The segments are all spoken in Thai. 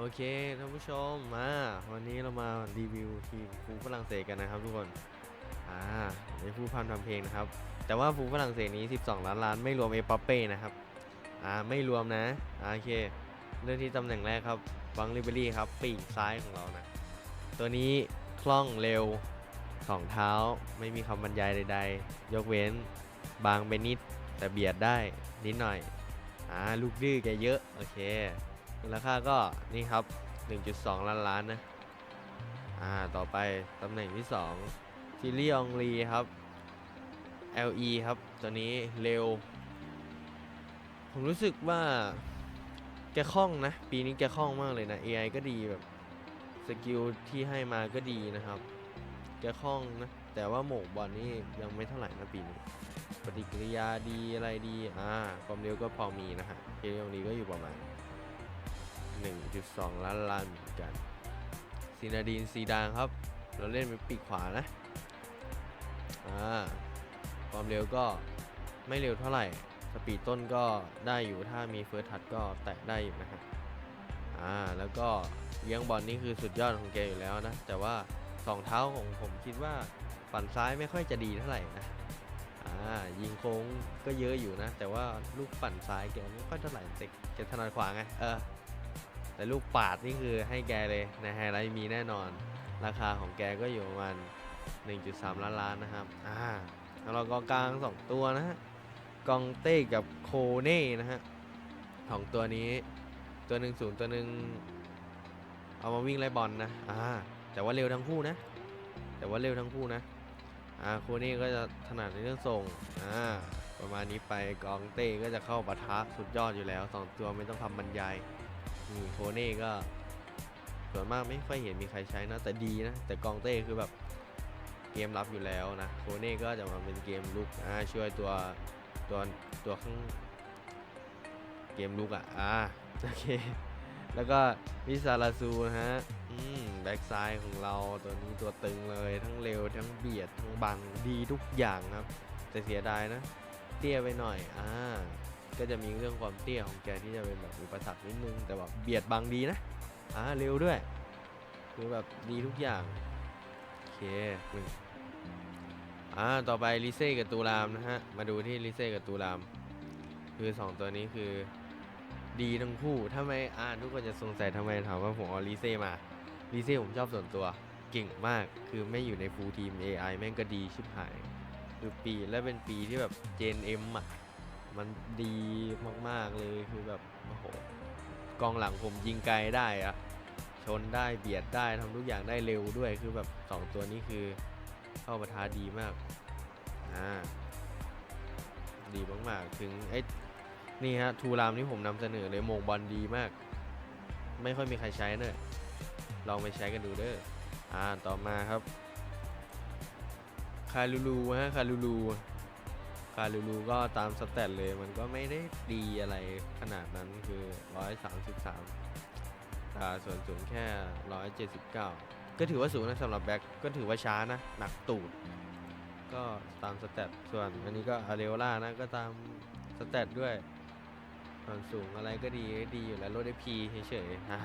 โอเคท่านผู้ชมมาวันนี้เรามารีวิวทีมฟูฝรั่งเศสกันนะครับทุกคนอ่าในฟูพันทำเพลงนะครับ แต่ว่าฟูฝรั่งเศสนี้ 12 ล้านล้านไม่รวมเอปาเป้นะครับอ่าไม่รวมนะโอเคเรื่องที่ตำแหน่งแรกครับวังลิเบอรี่ครับปีกซ้ายของเรานะ ตัวนี้คล่องเร็วสองเท้าไม่มีคำบรรยายใด ๆ ยกเว้นบางไปนิดแต่เบียดได้นิดหน่อยอ่าลูกดื้อแกเยอะ โอเค มูลค่าก็นี่ครับ 1.2 ล้านล้านนะ อ่า ต่อไปตำแหน่งที่2ซิลีอองลีครับ LE ครับ ตัวนี้เร็ว ผมรู้สึกว่าแกคล่องนะ ปีนี้แกคล่องมากเลยนะ AI ก็ดีแบบสกิลที่ให้มาก็ดีนะครับ แกคล่องนะ แต่ว่าโหมกบอลนี่ยังไม่เท่าไหร่นะปีนี้ ปฏิกิริยาดีอะไรดี อ่า ความเร็วก็พอมีนะฮะเกมองลีก็อยู่ประมาณ 1.2 ล้านล้านเหมือนกันซีนาดีนซีดานครับ เราเล่นเป็นปีกขวานะ อ่า ความเร็วก็ไม่เร็วเท่าไหร่ สปีดต้นก็ได้อยู่ถ้ามีเฟิร์สทัชก็แตะได้อยู่นะครับ อ่า แล้วก็เลี้ยงบอลนี่คือสุดยอดของแกอยู่แล้วนะ แต่ว่าสองเท้าของผมคิดว่าฝั่นซ้ายไม่ค่อยจะดีเท่าไหร่นะ อ่า ยิงโค้งก็เยอะอยู่นะ แต่ว่าลูกปั่นซ้ายแกไม่ค่อยเท่าไหร่แต่แกถนัดขวาไง เออ แต่ลูกปาดนี่คือให้แกเลยในไฮไลท์มีแน่นอน ราคาของแกก็อยู่ประมาณ 1.3 ล้านล้านนะครับ อ่าแล้วเราก็กลาง 2 ตัวนะฮะ กองเต้กับโคเน่นะฮะของตัวนี้ตัวหนึ่งศูนย์ตัวหนึ่งเอามาวิ่งไล่บอลนะ อ่า แต่ว่าเร็วทั้งคู่นะ แต่ว่าเร็วทั้งคู่นะ อ่า โคเน่ก็จะถนัดในเรื่องส่ง อ่า ประมาณนี้ไปกองเต้ก็จะเข้าปะทะสุดยอดอยู่แล้วสองตัวไม่ต้องทำบรรยาย นี่โคเน่ก็ส่วนมากไม่ค่อยเห็นมีใครใช้นะ แต่ดีนะ แต่กองเต้คือแบบเกมรับอยู่แล้วนะโคเน่ก็จะมาเป็นเกมลุกอ่าช่วยตัวตัวตัวข้างเกมลุกอะอ่าโอเค แล้วก็วิซาลาซูนะฮะอืมแบ็กซ้ายของเราตัวนี้ตัวตึงเลยทั้งเร็วทั้งเบียดทั้งบังดีทุกอย่างครับ แต่เสียดายนะ เตี้ยไปหน่อยอ่า ก็จะมีเรื่องความเตี้ยของแกที่จะเป็นแบบอุปสรรคนิดนึง แต่แบบเบียดบังดีนะอ่าเร็วด้วย คือแบบดีทุกอย่าง โอเคหนึ่งอ่าต่อไปลิเซ่กับตูรามนะฮะ มาดูที่ลิเซ่กับตูราม คือ 2 ตัวนี้คือดีทั้งคู่ถ้าไม่อ่านทุกคนจะสงสัยทำไมถามว่าผมเอาลิเซ่มาลิเซ่ผมชอบส่วนตัวเก่งมากคือไม่อยู่ในฟูลทีม AI แม่งก็ดีชิบหาย คือปีและเป็นปีที่แบบเจนเอ็มอะ มันดีมากๆเลยคือแบบโอ้โหกองหลังผมยิงไกลได้อะชนได้เบียดได้ทำทุกอย่างได้เร็วด้วยคือแบบ2ตัวนี้คือเข้าปะทะดีมากอ่าดีมากๆถึงไอ้นี่ฮะทูรามที่ผมนำเสนอเลยโมงบอลดีมาก ไม่ค่อยมีใครใช้เนอะลองไปใช้กันดูเด้ออ่าต่อมาครับคาลูลูฮะคาลูลู คาลูลูก็ตามสแตทเลยมันก็ไม่ได้ดีอะไรขนาดนั้นคือ 133อ่าส่วนสูงแค่ 179 ก็ถือว่าสูงนะสำหรับแบ็คก็ถือว่าช้านะ หนักตูด ก็ตามสแตทส่วนอันนี้ก็อาเรโอล่านะก็ตามสแตทด้วย ส่วนสูงอะไรก็ดีดีอยู่แล้วลดได้พีเฉยๆอะ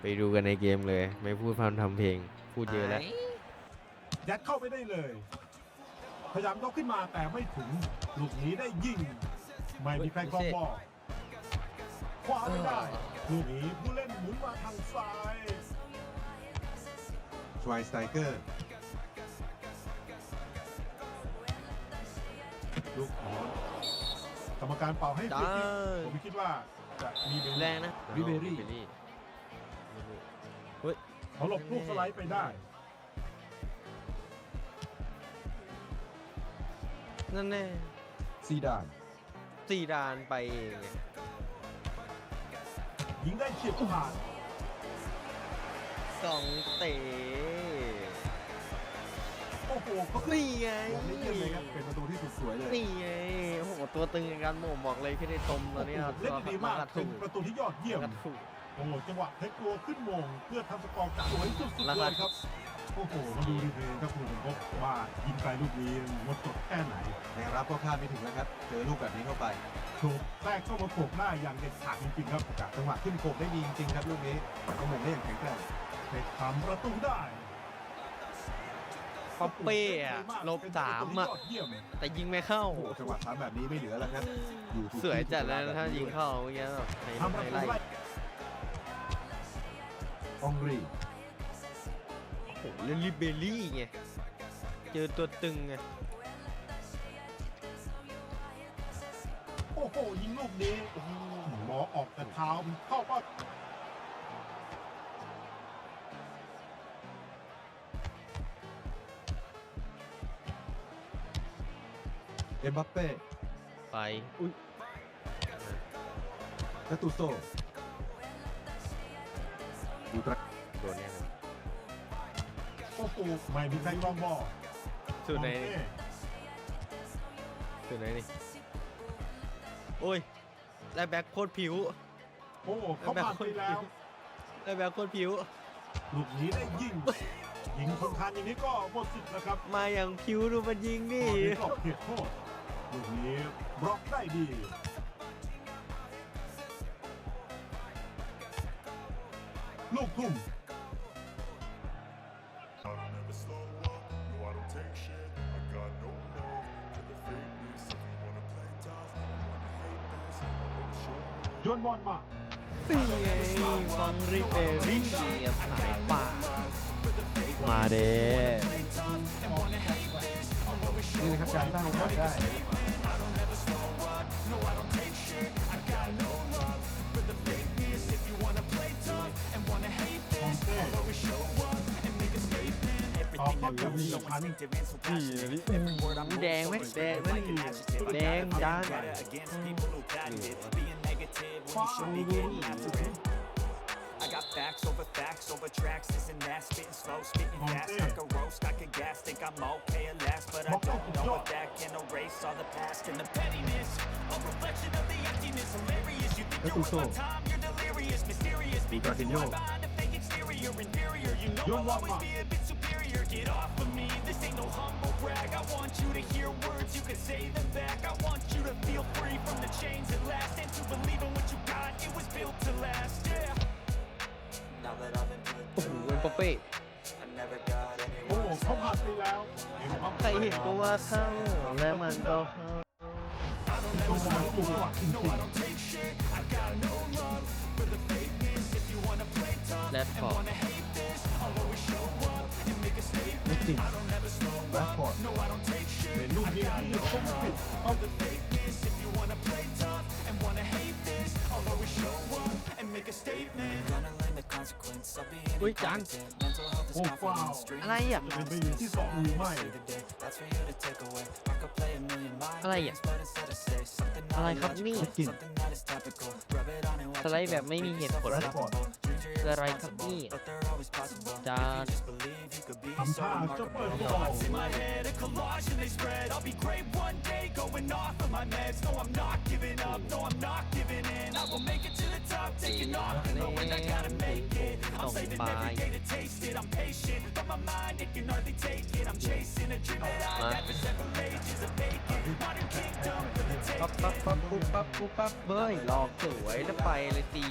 ไปดูกันในเกมเลย ไม่พูดพร่ำทำเพลง พูดเยอะแล้วยัดเข้าไปได้เลย พยายามยกขึ้นมาแต่ไม่ถึงลูกนี้ได้ยิง ไม่มีใครครองบอลคว้าไม่ได้ลูกนี้ผู้เล่นหมุนมาทางซ้ายชวายสไตเกอร์ลูกนี้กรรมการเป่าให้ฟรีได้คิกผมคิดว่าจะมีเป็นแรงนะริเบรี่ริเบรี่เขาหลบลูกสไลด์ไปได้ นั่นแน่ซีดานซีดานไปเองไงยิงได้เฉียบขาดสองเตะโอ้โหเขาขึ้นนี่ไงผมไม่เยี่ยมเลยครับเป็นประตูที่สุดสวยเลยนี่ไงโอ้โหตัวตึงอย่างกันผมบอกเลยพี่ได้ตมตอนนี้โอ้โหเล่นดีมากกระเป็ถูนประตูที่ยอดเยี่ยมกระถูโอ้โหจังหวะเทคตัวขึ้นโมงเพื่อทำสกอร์สวยสุดๆเลยครับ โอ้โหมาดูดีเพลงครับคุณสมภพว่ายิงไปลูกนี้หมดจดแค่ไหนแนวรับก็คาดไม่ถึงแล้วครับ เจอลูกแบบนี้เข้าไปถูกแทรกเข้ามาโขกหน้าอย่างเด็ดขาดจริงๆครับจากจังหวะขึ้นโขกได้ดีจริงๆครับลูกนี้แต่ก็มงได้อย่างแข็งแกร่งเตะทำประตูได้ป๊อปเป้อะลบสามอะยอดเยี่ยมแต่ยิงไม่เข้าโอ้โหจังหวะทำแบบนี้ไม่เหลือแล้วครับอยู่ถูกสวยจัดเลยที่นะถ้ายิงเข้าเมื่อกี้แบบไฮทำประไฮตูไลได้ท์องรีโอ้โหเล่นลิเบลลี่ไง เจอตัวตึงไง โอ้โหยิงลูกนี้โอ้โหหมอออกแต่เท้าเข้าเป้าเอ็มบัปเป้ไป อุ้ยกาตูโซดูตราโดนแน่เลย โอ้โหไม่มีใครรองบอลสุดไหนมองนี่เต้สุดไหนนี่โอ้ยได้แบ็คโคตรผิว โอ้โหเขาผ่านไปแล้วได้แบ็คโคตรผิวลูกนี้ได้ยิงยิงคนทานอย่างนี้ก็หมดสิทธิ์นะครับ มาอย่างผิวดูมันยิงตดิอนนี้ก็เขตโทษลูกนี้บล็อกได้ดีลูกทุ่ม you โยนบอลมานี่ไงฟังริเบรี่สายป่า มาเด้นี่นะครับการสร้างโอกาสได้มองเต้ออกเข้าเกี่ยวมีสำคัญแดงไหมแดงไหมแดงจาน I got facts over facts over tracks, isn't that spitting slow, spitting fast, like a roast, I could gas, think I'm okay at last, but I don't know if that can erase all the past and the pettiness, a reflection of the emptiness, hilarious. You think you're worth my time, you're delirious, mysterious, because you hide behind a fake exterior, inferior. You know I'll always be a bit superior. Get off of me, this no humble brag. I want you to hear words, you can say them back. I want you to feel free from the chains at last And to believe in what you got, it was built to last, yeah. Now that I've been put โอ้โหเป็นป๊อปเป้โอ้โหเขาผัดไปแล้วใครเห็นก็ว่าเข้าและมันก็ I don't ever slow up, no I don't take shit. I got no love for the fakeness. If you wanna play tough and wanna hate that part. No, I don't take shit. Man, no, I got no time for the fakeness. If you wanna play tough and wanna hate this, I'll always show up and make a statement. Being Ui, Chan. incompetent. Mental health is Oh, not for the wow. street. อะไรอะจะเป็นไปอยู่ที่สองหรือไม่ That's for you to take away. I could play a million mind อะไรอะ games, but instead I say something อะไร not ครับนี่ illogical, something that is topical. Rub it on and watch สไล it ด์แบบ go. ไม่มีเหตุผลแรดฟอร์ด Dreams are คืออะไรครับนี่ irresponsible, but they're always possible. จาน Just believe you could be ทำ so ท่าจะเปิด remarkable. บอล in my head, a collage and they spread. I'll be great one day, going off of my meds. No, I'm not giving up. No, I'm not giving in. I will make it to the top, taking off and knowing I gotta make it. I'm saving every day to taste it. I'm patient, but my mind it can hardly take it. I'm chasing a dream that I've had for several ages of vacant. Modern kingdom for the ปั๊บ taking. ปั๊บปั๊บปุ๊บปั๊บปุ๊บปั๊บเฮ้ยหลอกสวยแล้วไปเลยตี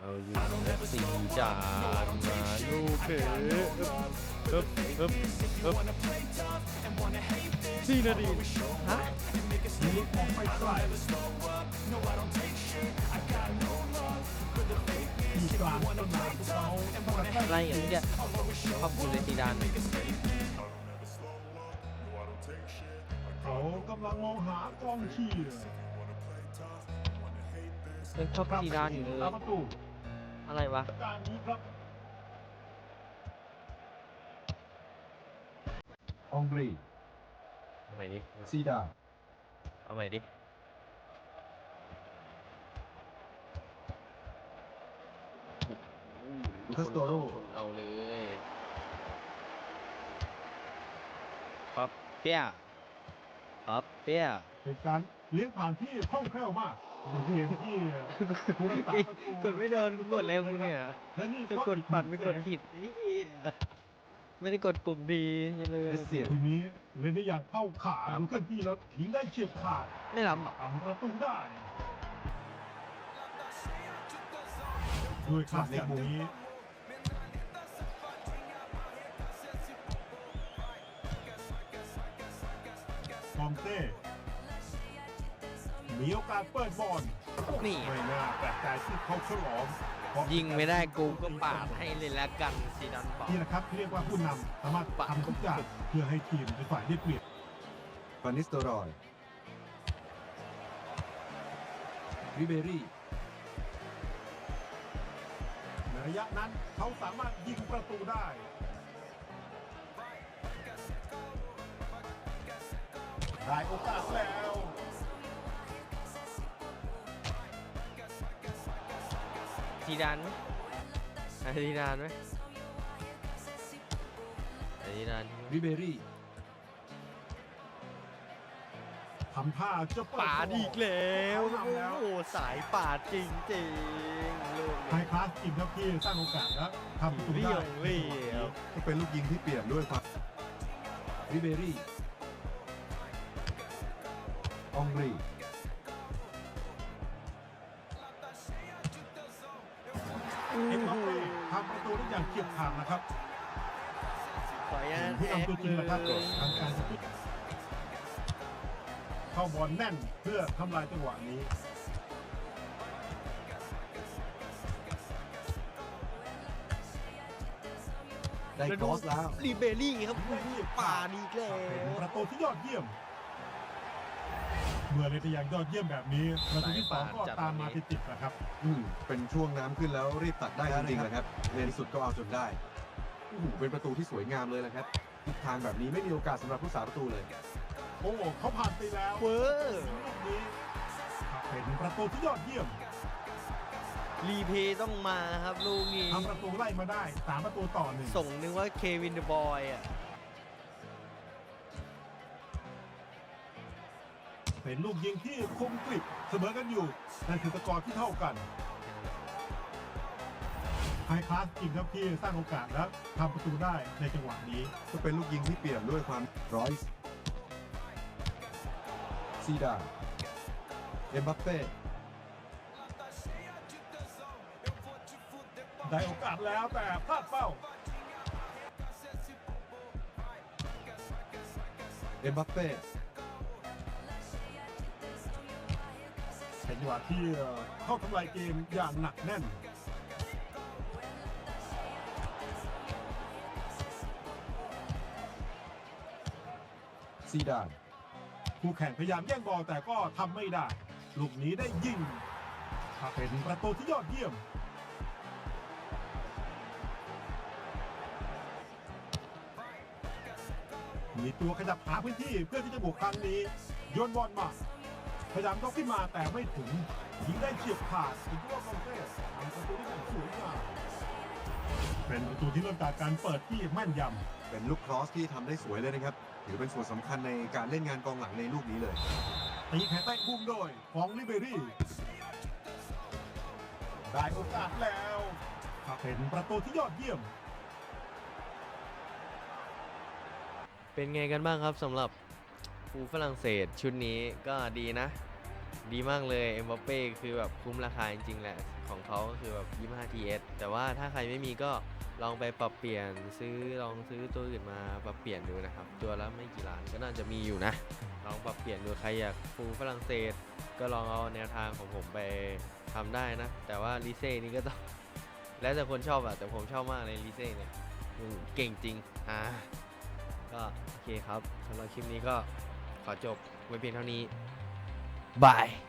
เอาอยู่แล้วสีจานมาลูกเขย ฮึบฮึบฮึบสี่นาทีฮะลูกมองไปไกลที่กลางสนามเขาอะไรอย่างเงี้ยขอบคุณเลยซีดาน I don't ever slow up, no I don't take shit I เขากำลังมองหากองเชียร์ wanna play tough, wanna hate this ยังชอบซีดานอยู่เลยตามประตูอะไรวะ องรีเอาใหม่ดิซีดาเอาใหม่ดิคาสโตโรเอาเลยปั๊บเปี้ยปั๊บเปี้ยเป็นการเลี้ยงผ่านที่คล่องแคล่วมากเป็นเกมที่ผู้รักษาประตูกดไม่โดนกดเร็วเนี่ยและนี่จะกดปัดไม่กดผิดเหี้ย ไม่ได้กดปุ่มดีเลยเสียงทีนี้เล่นได้อย่างเข้าขาดูเคลื่อนที่แล้วทิ้งได้เฉียบขาดไม่ล้ำหรอกทำประตูได้ด้วยคลาสอย่างนี้ฟอมเต้มีโอกาสเปิดบอลนี่ไม่น่าแปลกใจที่เขาฉลองเพราะ ยิงไม่ได้กูก็ปาดให้เลยละกันซีดันบอกนี่แหละครับที่เรียกว่าผู้นำสามารถทำทุกอย่างเพื่อให้ทีมเป็นฝ่ายได้เปรียบฟานิสโตรอยริเบรี่ในระยะนั้นเขาสามารถยิงประตูได้ได้โอกาสแล้ว ซีดานไหมอาซีดานไหมอาซีดานริเบรี่ทำท่าจะเปิดปาดอีกแล้วเขานำแล้วโอ้สายปาดจริงจริงๆลูกไฮคลาสทีมครับที่สร้างโอกาสแล้วทำประตูเรีได้ยวเรียวก็เป็นลูกยิงที่เปลี่ยนด้วยความริเบรี่องรี ทำประตูได้อย่างเฉียบขาดนะครับขออนุญาตผู้แอคนำตัวจริงนะครับเลยทางการสกิปเข้าบอลแน่นเพื่อทำลายจังหวะนี้ได้ครอสแล้วรีเบลลี่ครับโอ้โหปาดอีกแล้เป็นวประตูที่ยอดเยี่ยม เมื่อเล่นได้อย่างยอดเยี่ยมแบบนี้ประตูที่สองก็ตามมาติดๆนะครับ อืมเป็นช่วงน้ำขึ้นแล้วรีบตัดได้จริงๆนะครับเรียนสุดก็เอาจนได้โอ้โหเป็นประตูที่สวยงามเลยนะครับทิศทางแบบนี้ไม่มีโอกาสสำหรับผู้สาประตูเลย โอ้โหเขาผ่านไปแล้วเวอร์ ลูกนี้เป็นประตูที่ยอดเยี่ยมรีเพย์ต้องมาครับลูกนี้ ทำประตูไล่มาได้สามประตูต่อหนึ่งส่งนึกว่าเควินเดอะบอยอะ เป็นลูกยิงที่คมกริบเสมอกันอยู่นั่นคือสกอร์ที่เท่ากันไฮคลาสจริงครับที่สร้างโอกาสและทำประตูได้ในจังหวะนี้ ก็เป็นลูกยิงที่เปลี่ยนด้วยความร้อยส์ซีดานเอ็มบัปเป้ได้โอกาสแล้วแต่พลาดเป้าเอ็มบัปเป้ งหวะที่เข้าทำลายเกมอย่างหนักแน่น ซีดานคู่แข่งพยายามแย่งบอลแต่ก็ทำไม่ได้ ลูกนี้ได้ยิงเป็นประตูที่ยอดเยี่ยม มีตัวขยับหาพื้นที่เพื่อที่จะบุกครั้งนี้โยนบอลมา พยายามยกขึ้นมาแต่ไม่ถึงยิงได้เฉียบขาดอีกตัวคอนเต้ทำประตูได้อย่างสวยงามเป็นประตูที่เริ่มจากการเปิดที่แม่นยำเป็นลูกครอสที่ทำได้สวยเลยนะครับถือเป็นส่วนสำคัญในการเล่นงานกองหลังในลูกนี้เลยตีแขนแต้งบุ้มโดยของลิเบรี่ได้โอกาสแล้วเป็นประตูที่ยอดเยี่ยม เป็นไงกันบ้างครับสำหรับ ฟูฝรั่งเศสชุดนี้ก็ดีนะ ดีมากเลยเอ็มบัปเป้คือแบบคุ้มราคาจริงๆแหละ ของเขาก็คือแบบ25 TS แต่ว่าถ้าใครไม่มีก็ลองไปปรับเปลี่ยนซื้อลองซื้อตัวอื่นมาปรับเปลี่ยนดูนะครับ ตัวละไม่กี่ล้านก็น่าจะมีอยู่นะ ลองปรับเปลี่ยนดูใครอยากฟูฝรั่งเศส ก็ลองเอาแนวทางของผมไปทำได้นะ แต่ว่าลิเซ่นี่ก็ต้องแล้วแต่คนชอบอะแต่ผมชอบมากเลยลิเซ่เนี่ยเก่งจริงอ่าก็โอเคครับสำหรับคลิปนี้ก็ ขอจบไว้เพียงเท่านี้บาย